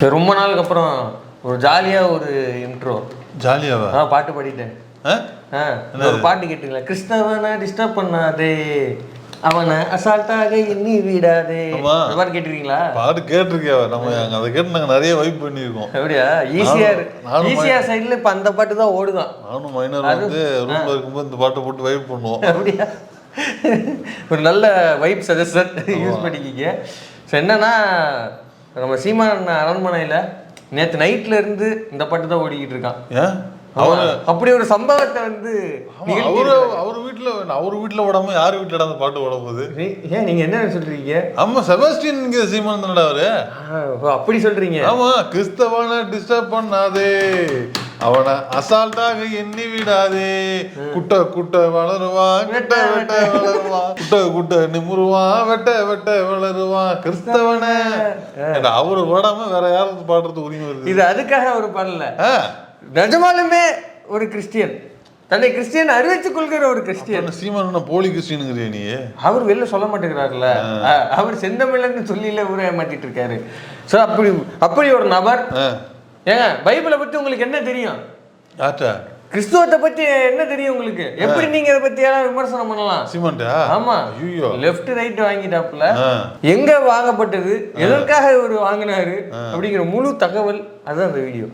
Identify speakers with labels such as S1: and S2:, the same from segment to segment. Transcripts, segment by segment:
S1: சரி, ரொம்ப நாளுக்கு அப்புறம் ஒரு ஜாலியா ஒரு இன்ட்ரோ
S2: ஜாலியாவா?
S1: ஆ பாட்டு பாடிட்டேன்.
S2: ஆ?
S1: ஒரு பாட்டு கேட்டீங்களா கிருஷ்ணவனை டிஸ்டர்ப் பண்ணாதே. அவனை அசால்ட்டாக எண்ணி விடாதே. இந்த பாட்டு கேட்டிருக்கீங்களா?
S2: பாட்டு கேட்டிருக்கேன் நம்ம அதை கேட்டு நாங்க நிறைய வைப் பண்ணியிருக்கோம்.
S1: அப்படியா? ஈஸியா
S2: நானும்
S1: ஈஸியா சைடுல இப்ப அந்த பாட்டு தான் ஓடுதான்.
S2: நானும் மைனர் வந்து ரூம்ல இருக்கும்போது இந்த பாட்டை போட்டு வைப் பண்ணுவோம்.
S1: அப்படியா? ஒரு நல்ல வைப் சஜஷன் யூஸ் பண்ணிக்கிங்க. ஸோ என்னன்னா நம்ம சீமான் அரண்மனையில நேத்து நைட்ல இருந்து இந்த பாட்டு தான் ஓடிக்கிட்டு இருக்கான்.
S2: ஏன்
S1: அப்படி ஒரு சம்பவத்தை வந்து
S2: அவரு அவர் வீட்டுல அவர் வீட்டுல ஓடாம யார் வீட்டுல அந்த பாட்டு ஓட போகுது
S1: ஏன் நீங்க என்ன சொல்றீங்க?
S2: ஆமா செபாஸ்டியன் இங்க சீமான் தானடா அவரு?
S1: அப்படி சொல்றீங்க.
S2: ஆமா கிறிஸ்தவனை டிஸ்டர்ப் பண்ணாதே. அவனை அசால்ட்டாக எண்ணி விடாதே. குட்ட குட்ட வளருவான் வெட்ட வெட்ட வளருவான் குட்ட குட்ட நிமுருவான் வெட்ட வெட்ட வளருவான் கிறிஸ்தவனை. அவரு ஓடாம வேற யாரும் பாடுறது உரிமை இருக்கு
S1: இது அதுக்காக ஒரு பாடல. நிஜமாலுமே ஒரு கிறிஸ்டியன். தன்னை கிறிஸ்டியன் அறிவித்துக் கொள்கிற ஒரு கிறிஸ்டியன்.
S2: சீமான் போலி கிறிஸ்டினுங்கிறிய நீ?
S1: அவர் வெளில சொல்ல மாட்டேங்கிறாருல்ல. அவர் செந்தமிழன்னு சொல்லில ஊரை ஏமாத்திட்டு இருக்காரு. ஸோ அப்படி அப்படி ஒரு நபர் ஏங்க பைபிளை பத்தி உங்களுக்கு என்ன தெரியும்?
S2: யார்ட்ட
S1: கிறிஸ்துவத்தை பத்தி என்ன தெரியும் உங்களுக்கு? எப்படி நீங்க இதை பத்தி எல்லாம் விமர்சனம் பண்ணலாம்?
S2: சீமான்டா
S1: ஆமா.
S2: ஐயோ.
S1: லெஃப்ட் ரைட் வாங்கிட்டாப்புல. எங்க வாங்கப்பட்டது? எதற்காக இவர் வாங்கினாரு? அப்படிங்கிற முழு தகவல் அதுதான் அந்த வீடியோ.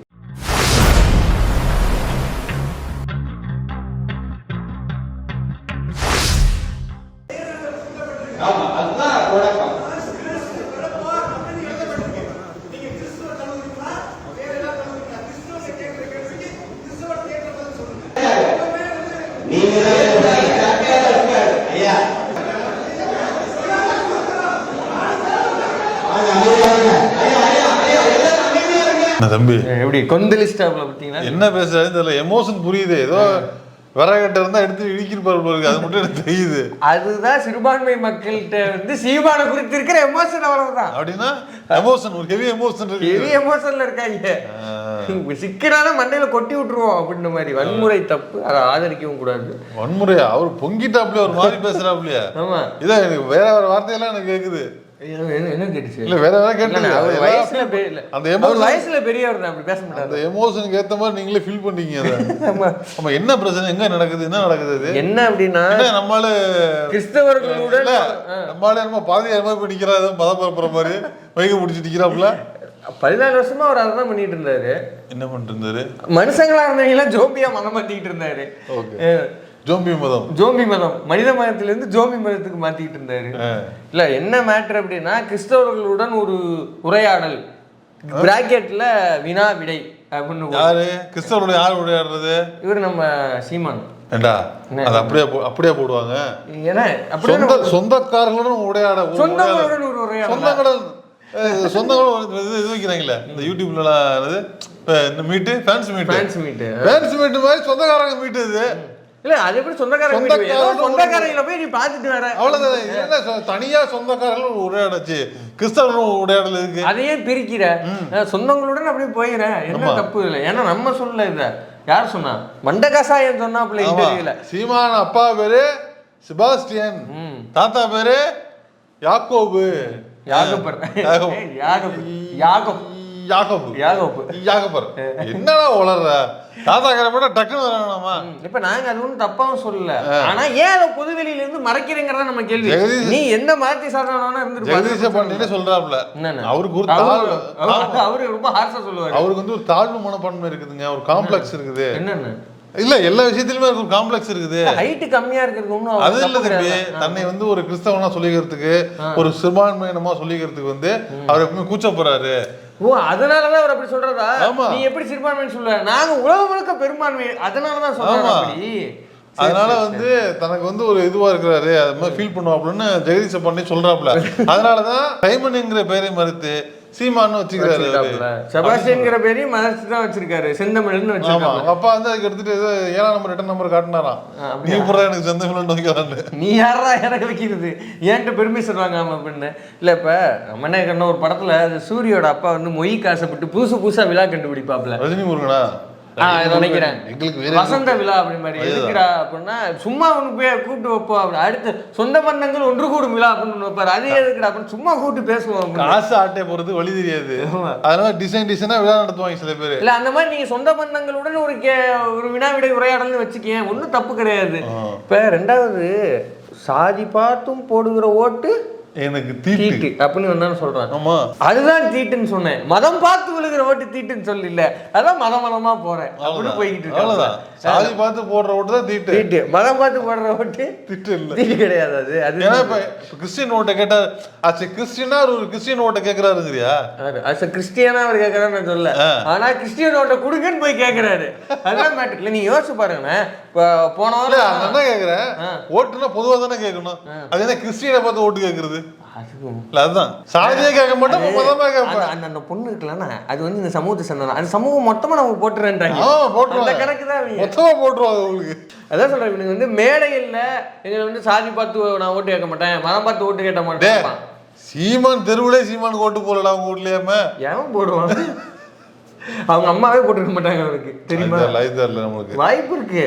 S2: தம்பி.
S1: எப்படி கொந்தளிஸ்டாப்ல பார்த்தீங்களா?
S2: என்ன பேசுறாருன்னு தெரியல. எமோஷன் புரியுது. ஏதோ விறகட்ட இருந்தா எடுத்து இடிக்கிருப்பாரு பாருங்க அது மட்டும் எனக்கு தெரியுது.
S1: அதுதான் சிறுபான்மை மக்கள்கிட்ட வந்து சீமான குறித்து இருக்கிற எமோஷன் அவ்வளவுதான்.
S2: அப்படின்னா எமோஷன் ஒரு ஹெவி எமோஷன் இருக்கு.
S1: பெரிய எமோஷன்ல இருக்காங்க. சிக்கனான மண்டையில கொட்டி விட்டுருவோம் அப்படின்ற மாதிரி. வன்முறை தப்பு. அதை ஆதரிக்கவும் கூடாது.
S2: வன்முறையா? அவர் பொங்கிட்டாப்லயே ஒரு மாதிரி பேசுறாப்லயா
S1: ஆமா.
S2: இதான் எனக்கு வேற வேற வார்த்தையெல்லாம் எனக்கு கேக்குது.
S1: என்ன என்ன- என்ன கேட்டுச்சு?
S2: இல்ல வேற வேற
S1: இல்ல,
S2: கேட்டு
S1: அவர் வயசுல பெரிய- இல்ல.
S2: அந்த
S1: அவர்
S2: எமோஷன்
S1: வயசுல பெரியவர் அப்படி பேச மாட்டாரு.
S2: அந்த எமோஷனுக்கு ஏத்த மாதிரி நீங்களே ஃபீல் பண்ணீங்க அதை.
S1: ஆமா.
S2: என்ன பிரச்சனை? எங்க நடக்குது? என்ன நடக்குது
S1: என்ன அப்படின்னா கிறிஸ்தவர்களுடன்
S2: இல்ல நம்மளால என்னமோ பாதியார் மாதிரி போய் நிக்கிறா ஏதோ மதம் பரப்புற மாதிரி. வைக முடிச்சு நிக்கிறாப்புல
S1: பதினாலு வருஷமா அவர் அதான் பண்ணிட்டு இருந்தாரு.
S2: என்ன பண்ணிட்டு இருந்தாரு?
S1: மனுஷங்களா இருந்தவங்க ஜோம்பியா மதம் மாத்திக்கிட்டு இருந்தாரு.
S2: ஜோம்பி மதம்.
S1: ஜோம்பி மதம். மனித மதத்துல இருந்து ஜோம்பி மதத்துக்கு மாத்திக்கிட்டு இருந்தாரு. இல்ல என்ன மேட்டர் அப்படின்னா கிறிஸ்தவர்களுடன் ஒரு உரையாடல். பிராக்கெட்ல வினா விடை அப்படின்னு
S2: யாரு? கிறிஸ்தவரோட யார் விளையாடுறது
S1: இவர் நம்ம சீமான்.
S2: ஏண்டா? அது அப்படியே அப்படியே போடுவாங்க.
S1: ஏன்னா அப்படியே
S2: சொந்த சொந்தக்காரர்களுடன் உடையாட உ-
S1: சொந்தங்களுடன் ஒரு உரையாடல்?
S2: சொந்தங்கள் அஹ், சொந்தங்கள் இது இது வைக்கிறாங்களே இந்த யூடியூப்ல இது அஹ், இந்த மீட்டு ஃபேன்ஸ் மீட்டு
S1: ஃபேன்ஸ் மீட்
S2: ஃபேன்ஸ் மீட்டு மாதிரி சொந்தக்காரங்க மீட்டு இது.
S1: இல்ல அது எப்படி சொந்தக்காரங்க சொந்தக்காரங்களை போய் நீ பாத்துட்டு வர.
S2: அவ்வளவுதான். தனியா சொந்தக்காரர்கள் உரையாடச்சு. கிறிஸ்தவர்கள் உரையாடல் இருக்கு.
S1: அதையே பிரிக்கிற. சொந்தங்களுடன் அப்படியே போயிடுற என்ன தப்பு இல்லை. ஏன்னா நம்ம சொல்லல இத. யார் சொன்னா? மண்ட கசாயம் சொன்னாப்புல
S2: ஆமா.
S1: இன்டர்வியூல
S2: சீமான் அப்பா பேரு செபாஸ்டியன். தாத்தா பேரு யாக்கோபு.
S1: யாகப்பர்.
S2: யாகப்
S1: யாகம்
S2: யாக்கோபு
S1: யாகப்.
S2: யாகப்பர் என்னடா உளர்ற? தாத்தா கரை டக்குன்னு வரணுமா
S1: இப்ப நாங்க அது ஒண்ணும் தப்பாவும் சொல்லல. ஆனா ஏன் அதை பொதுவெளியில இருந்து மறைக்கிறீங்கிறதா நம்ம கேள்வி.
S2: ஜெகதீஷ்
S1: நீ எந்த மாத்தி சாதாரண
S2: ஜெகதீஷ
S1: இருந்துட்டு
S2: பண்ணிட்டு சொல்றாப்ல? அவருக்கு ஒரு
S1: அவரு
S2: தாழ்வு
S1: அவரு- அவரு ரொம்ப ஹார்ஷா சொல்லுவாரு.
S2: அவருக்கு வந்து ஒரு தாழ்வு மனப்பான்மை இருக்குதுங்க. ஒரு காம்ப்ளெக்ஸ் இருக்குது.
S1: என்னன்னு?
S2: இல்ல எல்லா விஷயத்திலுமே ஒரு காம்ப்ளெக்ஸ் இருக்குது.
S1: ஹைட் கம்மியா இருக்கிறது ஒண்ணும்
S2: அது இல்ல தம்பி. தன்னை வந்து ஒரு கிறிஸ்தவனா சொல்லிக்கிறதுக்கு ஒரு சிறுபான்மையினமா சொல்லிக்கிறதுக்கு வந்து அவர் எப்பவுமே கூச்சப்படுறாரு.
S1: ஓ அதனாலதான் அவர் அப்படி சொல்றதா
S2: ஆமா.
S1: நீ எப்படி சிறுபான்மை சொல்ற? நாங்க உலகம் முழுக்க பெரும்பான்மை அதனாலதான் சொல்றோம்
S2: ஆமா.
S1: அப்படி.
S2: அதனால வந்து தனக்கு வந்து ஒரு இதுவா இருக்கிறாரு. அது மாதிரி ஃபீல் பண்ணுவாப்லன்னு ஜெகதீஷ பண்ணி சொல்றாப்ல. அதனாலதான் டைமன்ங்கிற பெயரை மறுத்து சீமான்னு வச்சுக்கிறாரு.
S1: செபாஸ்டியன்ங்கிற பேரையும் மறைச்சு தான் வச்சிருக்காரு. செந்தமிழ்னு வச்சிருக்காங்க.
S2: அவங்க அப்பா வந்து அதுக்கு எடுத்துட்டு ஏதோ ஏழாம் நம்பர் எட்டாம் நம்பர் காட்டினாராம். நீ புறா எனக்கு செந்தமிழ் வைக்கிறான்னு.
S1: நீ யாரா எனக்கு வைக்கிறது ஏன்ட்ட பெர்மிஷன் வாங்காம அப்படின்னு இல்ல இப்ப என்ன கண்ண ஒரு படத்துல சூரியோட அப்பா வந்து மொய் காசைப்பட்டு புதுசு புதுசா விழா கண்டுபிடிப்பாப்ல
S2: ரஜினி முருகனா
S1: நினைக்கிறேன்.
S2: எங்களுக்கு
S1: வசந்த விழா அப்படி மாதிரி. எதுக்குடா அப்படின்னா சும்மா ஒன்று போய் கூப்பிட்டு வைப்போம் அப்படி. அடுத்து சொந்த பந்தங்கள் ஒன்று கூடும் விழா அப்படின்னு வைப்பாரு. அது எதுக்குடா அப்படின்னு சும்மா கூப்பிட்டு பேசுவோம்.
S2: காசு ஆட்டை போறது வழி தெரியாது. அதனால டிசைன் டிசைனா விழா நடத்துவாங்க சில பேர்.
S1: இல்ல அந்த மாதிரி நீங்க சொந்த பந்தங்களுடன் ஒரு கே ஒரு வினாவிடை உரையாடல்னு வச்சுக்கேன். ஒன்றும் தப்பு கிடையாது. இப்ப ரெண்டாவது சாதி பார்த்தும் போடுகிற ஓட்டு
S2: எனக்கு தீட்டு.
S1: அப்படின்னு என்னன்னு சொல்றாங்க
S2: ஆமா.
S1: அதுதான் தீட்டுன்னு சொன்னேன். மதம் பார்த்து விழுகிற ஓட்டு தீட்டுன்னு சொல்லி இல்ல அதான் மதம் மதமா போறேன். அப்படின்னு. போய்கிட்டு இருக்காங்க
S2: சாதி பார்த்து போடுற ஓட்டு தான் தீட்டு.
S1: தீட்டு. மதம் பார்த்து போடுற ஓட்டு
S2: திட்டு இல்ல.
S1: தீட்டு கிடையாது அது. அது
S2: ஏன்னா இப்ப கிறிஸ்டியன் ஓட்டை கேட்டா ஆச்சு கிறிஸ்டியனா ஒரு கிறிஸ்டியன் ஓட்டை கேக்குறாருங்கிறியா?
S1: அஸ் கிறிஸ்டியனா அவர் கேட்கறான்னு நான் சொல்ல ஆனா கிறிஸ்டியன் ஓட்ட கொடுங்கன்னு போய் கேட்கறாரு அதுதான் மேட்டர் இல்ல நீ யோசிச்சு இப்போ போன வாரம்
S2: நான் என்ன கேக்குறேன் ஓட்டுனா பொதுவா தானே கேட்கணும். அது என்ன கிறிஸ்டியனை பார்த்து ஓட்டு கேக்குறது?
S1: அதுவும்
S2: அதுதான். சாதியே கேட்க மாட்டோம் மதமா கேட்பேன்
S1: அந்த- அந்த பொண்ணு இருக்குல்லண்ணா அது வந்து இந்த சமூகத்தை சேர்ந்தா அந்த சமூகம் மொத்தமா நமக்கு போட்டுறேன்றாங்க. அந்த கணக்கு தான் அவங்க.
S2: மொத்தமா போட்டுருவாங்க உங்களுக்கு.
S1: அதான் சொல்றேன் இவனுக்கு வந்து மேடையில் எங்களை வந்து சாதி பார்த்து நான் ஓட்டு கேட்க மாட்டேன் மதம் பார்த்து ஓட்டு கேட்ட மாட்டேன்
S2: சீமான் தெருவுலே சீமான் ஓட்டு போடலாம் அவங்க வீட்லயாம?
S1: ஏன் போடுவான்? அவங்க அம்மாவே போட்டிருக்க மாட்டாங்க அவருக்கு தெரியுமா?
S2: நம்மளுக்கு.
S1: வாய்ப்பு இருக்கு.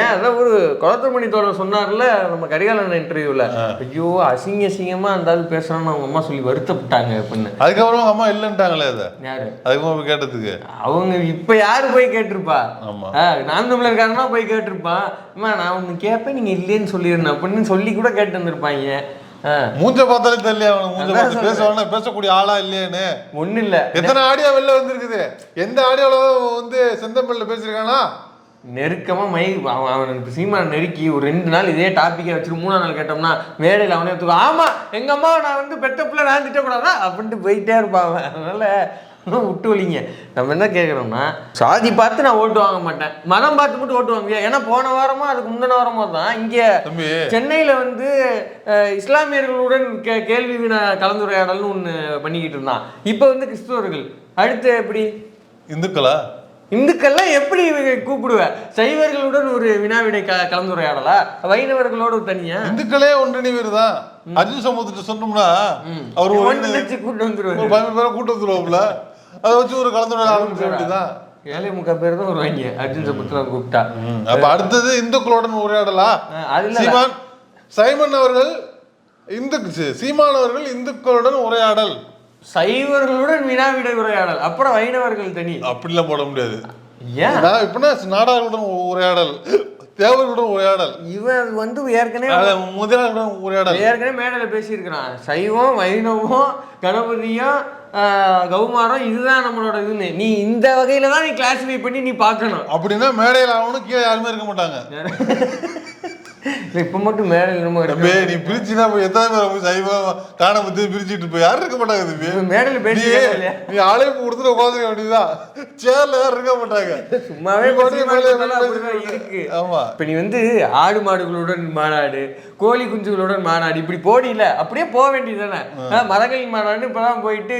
S1: ஏன்? அதான் ஒரு குளத்தமணி தோழர் சொன்னார்ல நம்ம கரிகாலன் இன்டர்வியூல ஐயோ அசிங்க அசிங்கமா அந்த ஆள் பேசுறான்னு அவங்க அம்மா சொல்லி வருத்தப்பட்டாங்க அப்படின்னு.
S2: அதுக்கப்புறம் அவங்க அம்மா இல்லைன்ட்டாங்களே அதை?
S1: யாரு?
S2: அதுக்கப்புறம் போய் கேட்டதுக்கு?
S1: அவங்க இப்ப யாரு போய் கேட்டிருப்பா?
S2: ஆமா.
S1: நான் தமிழர்காரனா போய் கேட்டிருப்பா. அம்மா நான் ஒண்ணு கேட்பேன் நீங்க இல்லைன்னு சொல்லிருந்தேன் அப்படின்னு சொல்லி கூட கேட்டு வந்திருப்பாங்க.
S2: மூஞ்ச பார்த்தாலே தெரியல அவனுக்கு மூஞ்ச பார்த்து பேசுவானா பேசக்கூடிய ஆளா இல்லையேன்னு.
S1: ஒண்ணும் இல்ல
S2: எத்தனை ஆடியோ வெளில வந்திருக்குது? எந்த ஆடியோல வந்து செந்தமிழ்ல பேசியிருக்கானா?
S1: நெருக்கமா மை அவன் அவனுக்கு சீமான் நெருக்கி ஒரு ரெண்டு நாள் இதே டாப்பிக்கை வச்சுட்டு மூணாம் நாள் கேட்டோம்னா மேடையில் அவனே ஆமா எங்க அம்மா நான் வந்து பெத்த பிள்ளை நான் திட்டக்கூடாதா? அப்படின்ட்டு போயிட்டே இருப்பான் அவன். அதனால விட்டு வலிங்க. நம்ம என்ன கேட்குறோம்னா சாதி பார்த்து நான் ஓட்டு வாங்க மாட்டேன். மதம் பார்த்து மட்டும் ஓட்டு வாங்குவியா? ஏன்னா போன வாரமா அதுக்கு முந்தின வாரமா தான் இங்கே சென்னையில வந்து இஸ்லாமியர்களுடன் கே கேள்வி வினா கலந்துரையாடல்னு ஒன்று பண்ணிக்கிட்டு இருந்தான். இப்போ வந்து கிறிஸ்துவர்கள். அடுத்து எப்படி?
S2: இந்துக்களா?
S1: இந்துக்கள்லாம் எப்படி இவங்க கூப்பிடுவ? சைவர்களுடன் ஒரு வினாவிடை க கலந்துரையாடலா? வைணவர்களோட தனியா?
S2: இந்துக்களே ஒன்றிணைவர் தான் அர்ஜுன் சமூகத்தை சொன்னோம்னா அவர் ஒரு
S1: ஒன்று நினைச்சு கூட்டு வந்துருவாரு.
S2: கூட்டு வந்துருவாப்ல அதை வச்சு ஒரு கலந்துரையாடல் ஆரம்பிச்ச வேண்டியதான்
S1: ஏழை முக்கால் பேர் தான் வருவாங்க. அர்ஜுன் சபுத்திரம் கூப்பிட்டா.
S2: அப்ப அடுத்தது இந்துக்களுடன் உரையாடலா? சீமான் சைமன் அவர்கள் இந்து சீமான் அவர்கள் இந்துக்களுடன் உரையாடல்.
S1: சைவர்களுடன் வினாவிடை உரையாடல். அப்புறம் வைணவர்கள் தனி.
S2: அப்படிலாம் போட முடியாது.
S1: ஏன்?
S2: இப்பனா நாடார்களுடன் உரையாடல். தேவர்களுடன் உரையாடல்.
S1: இவன் வந்து ஏற்கனவே
S2: முதலாளர்களுடன் உரையாடல்.
S1: ஏற்கனவே மேடையில் பேசியிருக்கிறான். சைவம் வைணவம் கணபதியும் கௌமாரம் இதுதான் நம்மளோட இதுன்னு. நீ இந்த வகையில தான் நீ கிளாஸிஃபை பண்ணி நீ பார்க்கணும்.
S2: அப்படின்னா மேடையில் அவனும் கீழே யாருமே இருக்க மாட்டாங்க.
S1: இப்ப மட்டும் நம்ம
S2: தம்பி நீ பிரிச்சுனா போய் எத்தனை பேர் போய் சைவம் காண பத்தி பிரிச்சுட்டு போய் யாரும் இருக்க மாட்டாங்க தம்பி
S1: மேடையில் இல்லையா?
S2: நீ அழைப்பு கொடுத்துட்டு உட்காந்துக்க வேண்டியதுதான் சேர்ல யாரும் இருக்க மாட்டாங்க.
S1: சும்மாவே பேசி
S2: மேலே
S1: மேலே
S2: மேலே
S1: இருக்கு.
S2: ஆமா.
S1: இப்ப நீ வந்து ஆடு மாடுகளுடன் மாநாடு கோழி குஞ்சுகளுடன் மாநாடு இப்படி போடியில அப்படியே போக வேண்டியதுதானே ஆஹ், மரங்களின் மாநாடு இப்பதான் போயிட்டு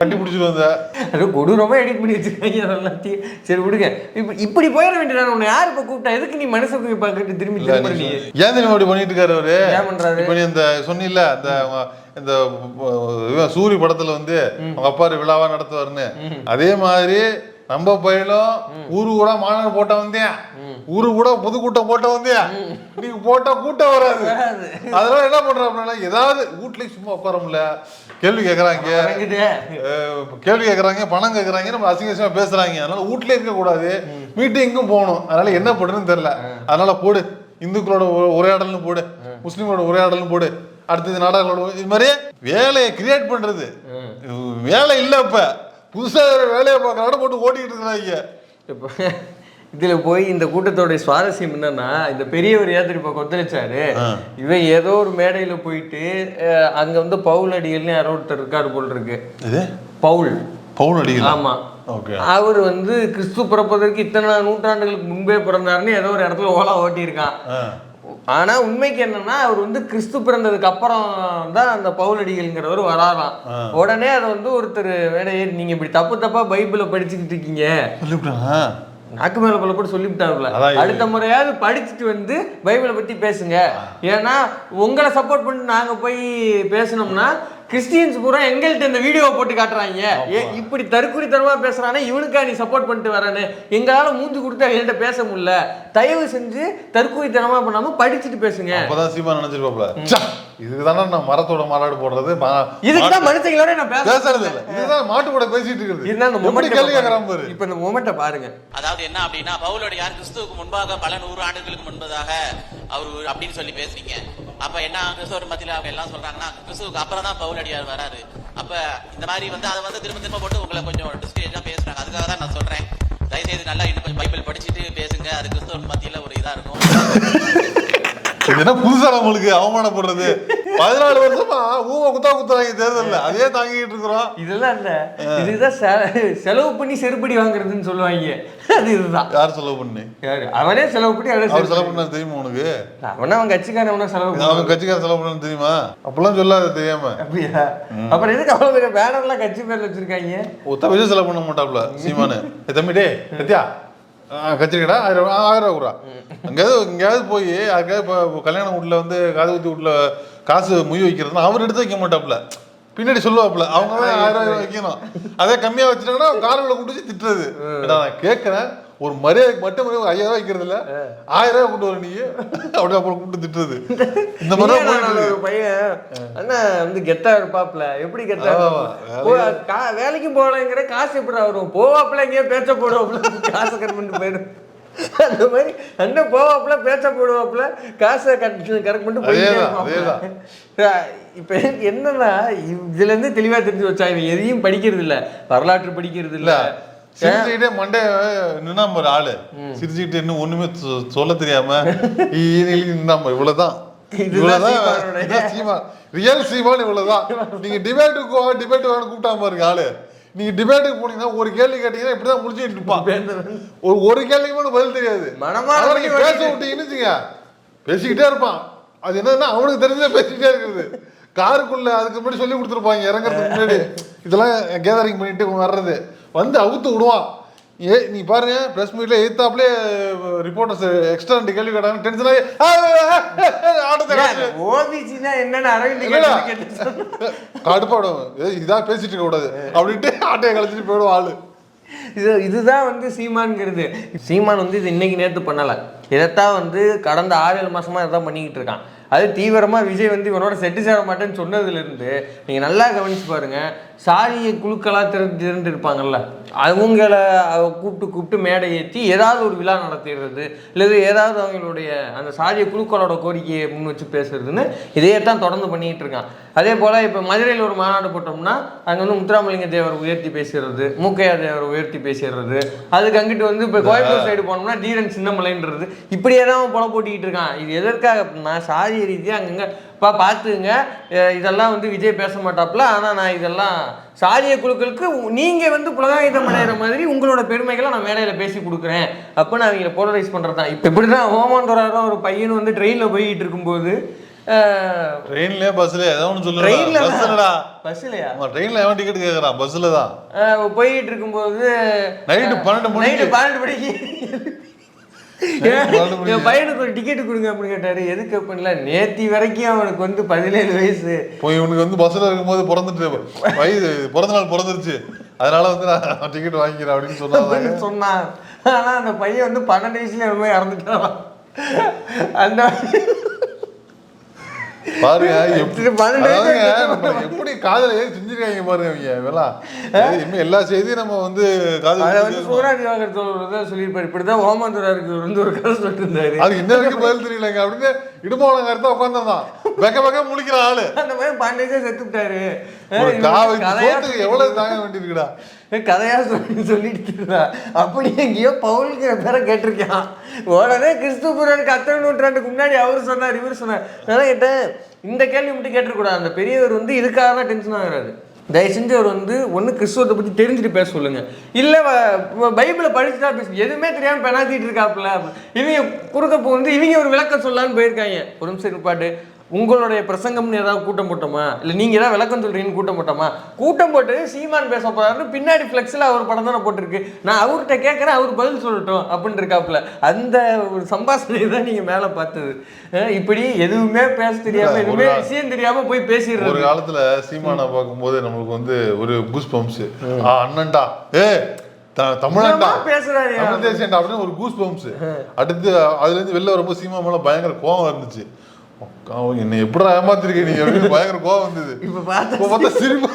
S2: கட்டி பிடிச்சிட்டு வந்த.
S1: அது கொடூரமா எடிட் பண்ணி வச்சிருக்காங்க எல்லாத்தையும். சரி விடுங்க. இப்ப இப்படி போயிட வேண்டியதானே உன்னை யார் இப்ப கூப்பிட்டா? எதுக்கு நீ மனசுக்கு பார்த்துட்டு திரும்பி திரும்ப
S2: ஏன் தெரியுமா அப்படி பண்ணிட்டு இருக்காரு அவரு?
S1: ஏன் பண்றாரு?
S2: இப்ப நீ இந்த சொன்னில அந்த இந்த சூரி படத்துல வந்து அவங்க அப்பாரு விழாவா நடத்துவாருன்னு. அதே மாதிரி நம்ம பயிலும் ஊரு கூட மாநாடு போட்ட வந்தேன் ஊரு கூட பொதுக்கூட்டம் போட்ட வந்தேன் நீங்க போட்டா கூட்டம் வராது. அதனால என்ன அப்படின்னா ஏதாவது வீட்லயும் சும்மா உட்கார முடியல கேள்வி கேக்குறாங்க. அஹ் கேள்வி கேட்குறாங்க பணம் கேட்குறாங்க நம்ம அசிங்க அசிங்கமா பேசுறாங்க. அதனால வீட்லயே இருக்க கூடாது மீட்டிங்கும் போகணும். அதனால என்ன பண்ணுறதுன்னு தெரியல. அதனால போடு. இந்துக்களோட உரையாடல்னு போடு. முஸ்லீமோட உரையாடல்னு போடு. அடுத்தது நாடகங்களோட இது மாதிரி வேலையை கிரியேட் பண்றது. வேலை இல்லை இப்ப. புதுசா ஒரு வேலையை பார்க்கறத போட்டு ஓட்டிக்கிட்டு இருக்கிறாங்க
S1: இப்போ இதுல போய் இந்த கூட்டத்தோட சுவாரஸ்யம் என்னன்னா இந்த பெரியவர் ஏன் தெரியுமா கொந்தளிச்சாரு? இவன் ஏதோ ஒரு மேடையில போயிட்டு அங்க வந்து பவுல் அடிகள்னு யாரோ ஒருத்தர் இருக்காரு போல் இருக்கு. பவுல்.
S2: பவுன் அடிக்கலாம்
S1: ஆமா.
S2: ஓகே
S1: அவர் வந்து கிறிஸ்து பிறப்பதற்கு இத்தனை நூற்றாண்டுகளுக்கு முன்பே பிறந்தாருன்னு ஏதோ ஒரு இடத்துல ஓலா ஓட்டியிருக்கான். ஆனா உண்மைக்கு என்னன்னா அவர் வந்து கிறிஸ்து பிறந்ததுக்கு அப்புறம் தான் அந்த பவுலடிகள்ங்கிறவர் வராராம். உடனே அதை வந்து ஒருத்தர் வேலையே நீங்க இப்படி தப்பு தப்பா பைபிளை படிச்சுக்கிட்டு இருக்கீங்க. நாக்கு மேல பல போட்டு சொல்லிவிட்டாருல. அடுத்த முறையாவது படிச்சுட்டு வந்து பைபிளை பத்தி பேசுங்க. ஏன்னா உங்களை சப்போர்ட் பண்ணி நாங்க போய் பேசினோம்னா கிறிஸ்டியன்ஸ் பூரா எங்கள்கிட்ட இந்த வீடியோவை போட்டு காட்டுறாங்க. ஏ இப்படி தற்குறித்தனமா பேசுறானே இவனுக்கா நீ சப்போர்ட் பண்ணிட்டு வரேன்னு எங்களால மூஞ்சி கொடுத்து எங்கள்கிட்ட பேச முடியல. தயவு செஞ்சு தற்குறித்தனமா பண்ணாம படிச்சுட்டு பேசுங்க.
S2: அப்பதான் சீமா நினைச்சிருப்பாப்ல. ச்ச, இதுக்கு தானே நான் மரத்தோட மாநாடு போடுறது?
S1: இதுக்குதான் மனுஷங்களோட நான் பேச
S2: பேசுறது இல்ல. இதுதான் மாட்டு கூட பேசிட்டு இருக்கிறது
S1: இதுதான்
S2: எப்படி
S1: moment
S2: கேள்வி கேட்கறான் பாரு.
S1: இப்ப இந்த மொமெண்ட்டை பாருங்க.
S3: அதாவது என்ன அப்படின்னா பவுலடியார் கிறிஸ்துவுக்கு முன்பாக பல நூறு ஆண்டுகளுக்கு முன்பதாக அவர் அப்படின்னு சொல்லி பேசுறீங்க. அப்ப என்ன கிறிஸ்தவர் மத்தியில அவங்க எல்லாம் சொல்றாங்கன்னா கிறிஸ்துவுக்கு அப்புறம் தான் பவுலடியார் வராரு. அப்ப இந்த மாதிரி வந்து அதை வந்து திரும்ப திரும்ப போட்டு உங்களை கொஞ்சம் டிஸ்கரேஜா பேசுறாங்க. அதுக்காக தான் நான் சொல்றேன். தயவுசெய்து நல்லா இன்னும் கொஞ்சம் பைபிள் படிச்சுட்டு பேசுங்க. அது கிறிஸ்தவர் மத்தியில ஒரு இதா இருக்கும்.
S2: என்ன புதுசா நம்மளுக்கு அவமானப்படுறது? பதினாலு வருஷமா ஊம குத்தா குத்துறாங்க தேர்தல்ல. அதே தாங்கிட்டு இருக்கிறோம்.
S1: இதெல்லாம் இல்ல. இதுதான் செலவு பண்ணி செருப்படி வாங்குறதுன்னு சொல்லுவாங்க. அது இதுதான்.
S2: யார் செலவு பண்ணி?
S1: யாரு? அவனே செலவு பண்ணி அவனே செலவு
S2: பண்ண தெரியுமா உனக்கு?
S1: அவனா அவன் கட்சிக்காரன் அவனா செலவு
S2: அவன். கட்சிக்கார செலவு பண்ணு தெரியுமா? அப்பெல்லாம் சொல்லாத தெரியாம.
S1: அப்படியா? அப்புறம் எதுக்கு அவ்வளவு பெரிய பேனர்லாம் கட்சி பேர்ல வச்சிருக்காங்க?
S2: ஒத்த வயசு செலவு பண்ண மாட்டாப்ல சீமானு. தம்பி டே சத்யா. கத்திரிக்கடா ஆயிரம் ஆயிரம் ரூபா குடுறா. எங்கேயாவது எங்கேயாவது போய் யாருக்காவது இப்போ கல்யாண வீட்டில் வந்து காது குத்தி வீட்டில் காசு முய் வைக்கிறதுனா அவர் எடுத்து வைக்க மாட்டாப்ல பின்னாடி சொல்லுவாப்ல அவங்க தான் ஆயிரம் ரூபாய் வைக்கணும். அதே கம்மியா வச்சுட்டாங்கன்னா காரில் கூட்டு வச்சு திட்டுறது நான் கேட்கறேன் ஒரு மரியாதைக்கு மட்டும் ஐயாயிரம் ரூபாய் வைக்கிறது இல்ல ஆயிரம் ரூபாய் கொண்டு வர நீ அப்படியே அப்புறம் கூப்பிட்டு திட்டுறது. இந்த மாதிரி
S1: பையன் அண்ணா வந்து கெத்தா இருப்பாப்ல. எப்படி கெத்தா வேலைக்கும் போகலைங்கிற காசு எப்படி வரும்? போவாப்புல எங்கேயோ பேச்ச போடுவாப்புல. காசை கட் பண்ணிட்டு போயிடும் அந்த மாதிரி அண்ணன் போவாப்புல பேச்ச போடுவாப்புல காசை கட் கரெக்ட் பண்ணிட்டு போயிட்டே. இப்ப என்னன்னா இதுல இருந்து தெளிவா தெரிஞ்சு வச்சா இவன் எதையும் படிக்கிறது இல்ல வரலாற்று படிக்கிறது
S2: இல்ல. சிரிச்சுக்கிட்டே மண்டே நின்னா ஒரு ஆளு. சிரிச்சுக்கிட்டு இன்னும் ஒண்ணுமே சொல்ல தெரியாம நின்னாம இவ்வளவுதான். இவ்வளவுதான் சீமான் ரியல் சீமான் இவ்வளவுதான். நீங்க டிபேட்டுக்கு போ டிபேட் வேணும் கூப்பிட்டா பாருங்க ஆளு. நீங்க டிபேட்டுக்கு போனீங்கன்னா ஒரு கேள்வி கேட்டீங்கன்னா இப்படிதான் முடிச்சுட்டு இருப்பான் ஒரு ஒரு கேள்விக்கு மட்டும் பதில் தெரியாது. நீங்க பேச விட்டீங்கன்னு வச்சுங்க பேசிக்கிட்டே இருப்பான். அது என்னன்னா அவனுக்கு தெரிஞ்சதே பேசிக்கிட்டே இருக்கிறது காருக்குள்ள அதுக்கு முன்னாடி சொல்லி கொடுத்துருப்பாங்க இறங்குறதுக்கு முன்னாடி. இதெல்லாம் கேதரிங் பண்ணிட்டு வர்றது. வந்து அவுத்து விடுவான். ஏ நீ பாருங்க பிரஸ் மீட்ல எய்த்தாப்லே ரிப்போர்ட்டர்ஸ் எக்ஸ்ட்ரா ரெண்டு கேள்வி கேட்டாங்க. டென்ஷன் ஆகி ஆட்டத்தை.
S1: ஓபிசினா என்னன்னு அரவிந்த்
S2: கடுப்பாடும் ஏய், இதா பேசிட்டு இருக்க கூடாது. அப்படின்ட்டு ஆட்டையை கழிச்சிட்டு போயிடும் ஆளு.
S1: இது இதுதான் வந்து சீமான்ங்கிறது. சீமான் வந்து இது இன்னைக்கு நேற்று பண்ணலை. இதைத்தான் வந்து கடந்த ஆறு ஏழு மாசமா இதான் பண்ணிக்கிட்டு இருக்கான். அது தீவிரமா விஜய் வந்து இவனோட செட்டு சேர மாட்டேன்னு சொன்னதுல இருந்து நீங்க நல்லா கவனிச்சு பாருங்க. சாரிய குழுக்களாக திறந்து திரண்டு இருப்பாங்கல்ல அவங்கள கூப்பிட்டு கூப்பிட்டு மேடை ஏற்றி ஏதாவது ஒரு விழா நடத்திடுறது இல்லை ஏதாவது அவங்களுடைய அந்த சாரிய குழுக்களோட கோரிக்கையை முன் வச்சு பேசுறதுன்னு இதையே தான் தொடர்ந்து பண்ணிக்கிட்டு இருக்கான். அதே போல் இப்போ மதுரையில் ஒரு மாநாடு போட்டோம்னா அங்கே வந்து முத்துராமலிங்க தேவர் உயர்த்தி பேசுறது மூக்கையா தேவர் உயர்த்தி பேசுறது அதுக்கு அங்கிட்டு வந்து இப்போ கோயம்புத்தூர் சைடு போனோம்னா தீரன் சின்னமலைன்றது இப்படியே தான் அவன் போட்டிக்கிட்டு இருக்கான். இது எதற்காக அப்படின்னா சாரிய ரீதியாக அங்கங்கே இப்போ பார்த்துங்க இதெல்லாம் வந்து விஜய் பேச மாட்டாப்புல ஆனால் நான் இதெல்லாம் சாதிய குழுக்களுக்கு நீங்கள் வந்து புலகாயுதம் அடைகிற மாதிரி உங்களோட பெருமைகளை நான் மேடையில் பேசி கொடுக்குறேன். அப்போ நான் அவங்கள போலரைஸ் பண்ணுறது தான் இப்போ இப்படி தான் ஹோமாந்தோராக ஒரு பையன் வந்து ட்ரெயினில் போய்கிட்டு இருக்கும்போது
S2: ட்ரெயின்லயே பஸ்ல ஏதோ ஒன்று சொல்லுடா
S1: ட்ரெயின்ல
S2: பஸ்லடா
S1: பஸ்லையா
S2: ட்ரெயின்ல எவன் டிக்கெட் கேக்குறான்? பஸ்ல தான்.
S1: போயிட்டு இருக்கும்போது
S2: நைட்டு பன்னெண்டு மணிக்கு.
S1: நைட்டு பன்னெண்டு மணிக்கு. என் பையனுக்கு ஒரு டிக்கெட் கொடுங்க அப்படின்னு கேட்டாரு. எதுக்கு அப்படின்ல நேத்தி வரைக்கும் அவனுக்கு வந்து பதினேழு வயசு.
S2: போய் இவனுக்கு வந்து பஸ்ல இருக்கும்போது பிறந்துட்டு வயது பிறந்த நாள் பிறந்துருச்சு. அதனால வந்து நான் டிக்கெட் வாங்கிக்கிறேன் அப்படின்னு சொன்னாங்க.
S1: சொன்னான். ஆனா அந்த பையன் வந்து பன்னெண்டு வயசுல என்னமோ இறந்துட்டான். அந்த
S2: பாருங்க எப்படி எப்படி காதல ஏறி செஞ்சிருக்காங்க பாருங்க அவங்க எல்லா செய்தியும் நம்ம வந்து காதல்
S1: வந்து சூராஜ் வாகர் சொல்றத சொல்லியிருப்பாரு. இப்படிதான் ஓமாந்துராருக்கு வந்து ஒரு கதை சொல்லிட்டு இருந்தாரு.
S2: அது இன்ன வரைக்கும் பதில் தெரியலங்க. அப்படின்னு இடுமாவளம் கருத்தா உட்காந்துருந்தான் வெக்க வெக்க முழிக்கிற ஆளு.
S1: அந்த பையன் பன்னெண்டு வயசுல செத்து விட்டாரு
S2: ஒரு
S1: இது
S2: காவை
S1: வந்து கதையா
S2: சோத்துக்கு எவ்வளவு தாங்க வேண்டியிருக்குடா?
S1: கதையா சொல்லி சொல்லிட்டு அப்படி எங்கேயோ பவுலுங்கிற பேரை கேட்டிருக்கான். உடனே கிறிஸ்துபுரனுக்கு அத்தனை நூற்றாண்டுக்கு முன்னாடி அவர் சொன்னார் இவர் சொன்னார். நான் கேட்டேன் இந்த கேள்வி மட்டும் கேட்டிருக்கூடாது. அந்த பெரியவர் வந்து இதுக்காக தான் டென்ஷன் ஆகுறாரு. தயவு செஞ்சு அவர் வந்து ஒன்று கிறிஸ்துவத்தை பற்றி தெரிஞ்சுட்டு பேச சொல்லுங்க. இல்லை பைபிளை படிச்சுட்டா பேசு. எதுவுமே தெரியாமல் பெனாத்திட்டு இருக்காப்புல. இவங்க குறுக்க வந்து இவங்க ஒரு விளக்கம் சொல்லலான்னு போயிருக்காங்க. ஒரு நிமிஷம் இருப்பாட்டு. உங்களுடைய பிரசங்கம்னு ஏதாவது கூட்டம் போட்டோமா? இல்லை நீங்கள் ஏதாவது விளக்கம் சொல்றீங்கன்னு கூட்டம் போட்டோமா? கூட்டம் போட்டு சீமான் பேச போறாருன்னு பின்னாடி ஃப்ளெக்ஸில் அவர் படம் தானே போட்டிருக்கு. நான் அவர்கிட்ட கேட்குறேன் அவர் பதில் சொல்லட்டும் அப்படின்னு இருக்காப்புல. அந்த ஒரு சம்பாஷணையை தான் நீங்கள் மேலே பார்த்தது. இப்படி எதுவுமே பேச தெரியாம
S2: இல்ல,
S1: எதுவுமே
S2: ஒரு
S1: விஷயம் தெரியாம போய்
S2: ஒரு
S1: பேசிடுறது
S2: காலத்துல சீமானை பார்க்கும்போது நம்மளுக்கு வந்து ஒரு கூஸ் பம்ப்ஸ் அண்ணன்டா ஏ த- தமிழன்டா
S1: என்னம்மா பேசுறாரு?
S2: அப்படின்னு ஒரு கூஸ் பம்ப்ஸ் அடுத்து அதுல இருந்து வெளில வரும்போது சீமா மேல பயங்கர கோவம் இருந்துச்சு. என்னை எப்படிடா ஏமாத்திருக்க நீங்க? அப்படின்னு பயங்கர கோவம் வந்தது.
S1: இப்ப பார்த்தா
S2: பார்த்தா சிரிப்பு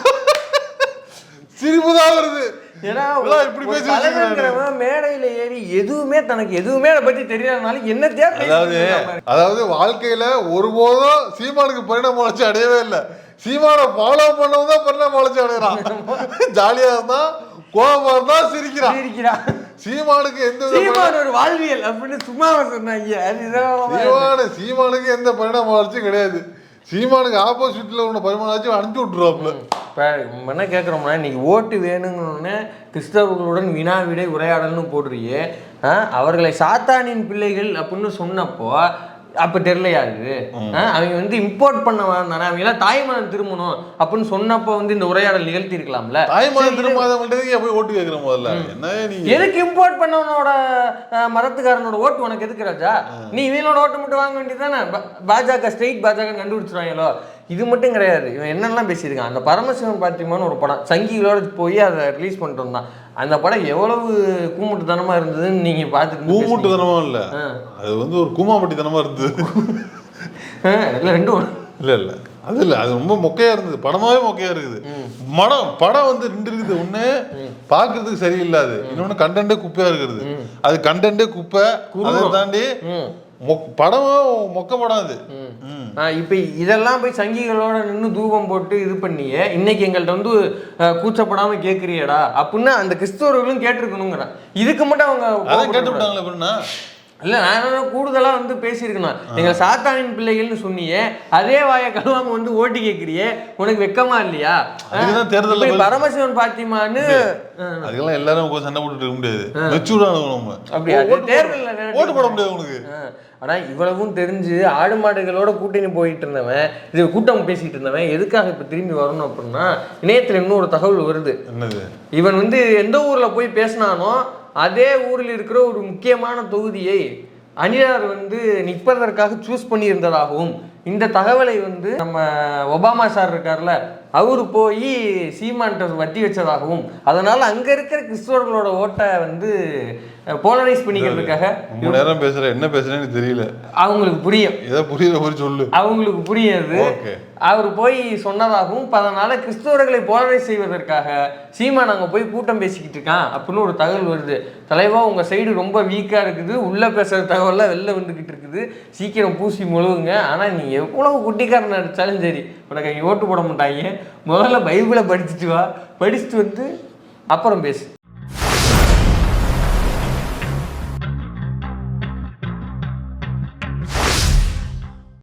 S2: சிரிப்பு. தான் வருது.
S1: ஏன்னா
S2: இப்படி
S1: ஒரு
S2: பேசி வச்சிருக்காரு.
S1: தலைவர்ங்கிறவன் மேடையில ஏறி எதுவுமே தனக்கு எதுவுமே அதை பத்தி தெரியாதனால என்னத்தையா
S2: அதாவது அதாவது வாழ்க்கையில ஒருபோதும் சீமானுக்கு பரிணாம வளர்ச்சி அடையவே இல்லை. சீமானை ஃபாலோ பண்ணவங்க தான் பரிணாம வளர்ச்சி அடையறான் ஜாலியா இருந்தா கோபமா இருந்தா சிரிக்கிறான்.
S1: இருக்கிறான்
S2: சீமானுக்கு எந்த வித
S1: சீமான் ஒரு வாழ்வியல் அப்படின்னு சும்மா சொன்னாங்க.
S2: சீமானு சீமானுக்கு எந்த பரிணாம வளர்ச்சியும் கிடையாது. சீமானுக்கு ஆப்போசிட்ல ஒன்று பரிமாண வச்சு அனுப்பிச்சு விட்டுருவாப்புல.
S1: இப்போ என்ன கேட்குறோம்னா இன்னைக்கு ஓட்டு வேணுங்கன்னு கிறிஸ்தவர்களுடன் வினா விடை உரையாடல்னு போடுறியே அவர்களை சாத்தானின் பிள்ளைகள் அப்படின்னு சொன்னப்போ அப்போ தெரியலையா இது? அவங்க வந்து இம்போர்ட் பண்ண தானே அவங்க எல்லாம் தாய்மதம் திரும்பணும் அப்படின்னு சொன்னப்போ வந்து இந்த உரையாடல் நிகழ்த்தி இருக்கலாம்ல
S2: தாய்மாதம் திரும்பாதவன்ட்டு போய் ஓட்டு கேட்கிற முதல்ல? என்ன நீ
S1: எதுக்கு இம்போர்ட் பண்ணவனோட மதத்துக்காரனோட ஓட்டு உனக்கு எதுக்கு ராஜா? நீ இவனோட ஓட்டு மட்டும் வாங்க வேண்டியதானே பாஜக ஸ்ட்ரெயிட் பாஜக கண்டுபிடிச்சிருவாங்களோ? இது மட்டும் கிடையாது. இவன் என்னெல்லாம் பேசியிருக்கான்? அந்த பரமசிவன் பாத்தியமான ஒரு படம். சங்கிகளோட போய் அதை ரிலீஸ் பண்ணிட்டு வந்தான். அந்த படம் எவ்வளவு கூமுட்டுத்தனமா இருந்ததுன்னு நீங்க பார்த்துட்டு
S2: கூமுட்டுத்தனமா இல்ல. அது வந்து ஒரு கூமாப்பட்டித்தனமா இருந்தது.
S1: இல்லை ரெண்டும்.
S2: இல்ல இல்ல. அது இல்ல. அது ரொம்ப மொக்கையா இருந்தது. படமாவே மொக்கையா இருக்குது. படம் படம் வந்து ரெண்டு இருக்குது ஒண்ணு பாக்குறதுக்கு சரியில்லாது. இன்னொன்னு கண்டென்ட்டே குப்பையா இருக்குது அது கண்டென்ட்டே குப்பை. அதை தாண்டி படமும் மொக்க படம் அது.
S1: இப்ப இதெல்லாம் போய் சங்கிகளோட நின்று தூபம் போட்டு இது பண்ணியே இன்னைக்கு எங்கள்ட்ட வந்து கூச்சப்படாம கேட்குறியடா அப்படின்னு அந்த கிறிஸ்தவர்களும் கேட்டிருக்கணுங்கிறான். இதுக்கு மட்டும் அவங்க
S2: அதான்
S1: கோவப்பட்டு
S2: கேட்டு விட்டாங்களே அப்படின்னா.
S1: இல்ல நான் என்ன கூடுதலா வந்து பேசியிருக்கணும். எங்க சாத்தானின் பிள்ளைகள்னு சொன்னியே அதே வாயை கழுவாம வந்து ஓட்டு கேட்கிறியே உனக்கு வெக்கமா இல்லையா?
S2: பதில்
S1: பரமசிவன் பாத்திமான்னு
S2: அதுக்கெல்லாம் எல்லாரும் சண்டை போட்டுட்டு இருக்க முடியாது. மெச்சூர்டான நம்ம
S1: அப்படியா? நேரடி-
S2: ஓட்டு போட முடியாது உனக்கு
S1: ஆனா இவ்வளவும் தெரிஞ்சு ஆடு மாடுகளோட கூட்டணி போயிட்டு இருந்தவன் இது கூட்டம் பேசிட்டு இருந்தவன் எதுக்காக இப்ப திரும்பி வரணும் அப்படின்னா இணையத்துல இன்னொரு தகவல் வருது.
S2: என்னது?
S1: இவன் வந்து எந்த ஊர்ல போய் பேசினானோ அதே ஊரில் இருக்கிற ஒரு முக்கியமான தொகுதியை அணியார் வந்து நிற்பதற்காக சூஸ் பண்ணியிருந்ததாகவும் இந்த தகவலை வந்து நம்ம ஒபாமா சார் இருக்கார்ல அவரு போய் சீமான்ட்ட வட்டி வச்சதாகவும் அதனால அங்க இருக்கிற கிறிஸ்தவர்களோட ஓட்டை வந்து போலரைஸ் பண்ணிக்கிறதுக்காக
S2: ரொம்ப நேரம் பேசுற என்ன பேசுறேன்னு தெரியல.
S1: அவங்களுக்கு புரியும்.
S2: ஏதோ புரியுற மாதிரி சொல்லு.
S1: அவங்களுக்கு புரியாது. அவர் போய் சொன்னதாகவும் இப்ப அதனால கிறிஸ்தவர்களை போலரைஸ் செய்வதற்காக சீமான் நாங்கள் போய் கூட்டம் பேசிக்கிட்டு இருக்கான் அப்படின்னு ஒரு தகவல் வருது. தலைவா உங்கள் சைடு ரொம்ப வீக்காக இருக்குது. உள்ளே பேசுகிற தகவல்லாம் வெளில வந்துக்கிட்டு இருக்குது. சீக்கிரம் பூசி முழுவுங்க ஆனால் நீ எவ்வளவு குட்டிக்காரன் அடிச்சாலும் சரி உனக்கு ஓட்டு போட மாட்டாங்க. முதல்ல பைபிளை படிச்சுட்டு வா. படிச்சுட்டு வந்து அப்புறம் பேசு.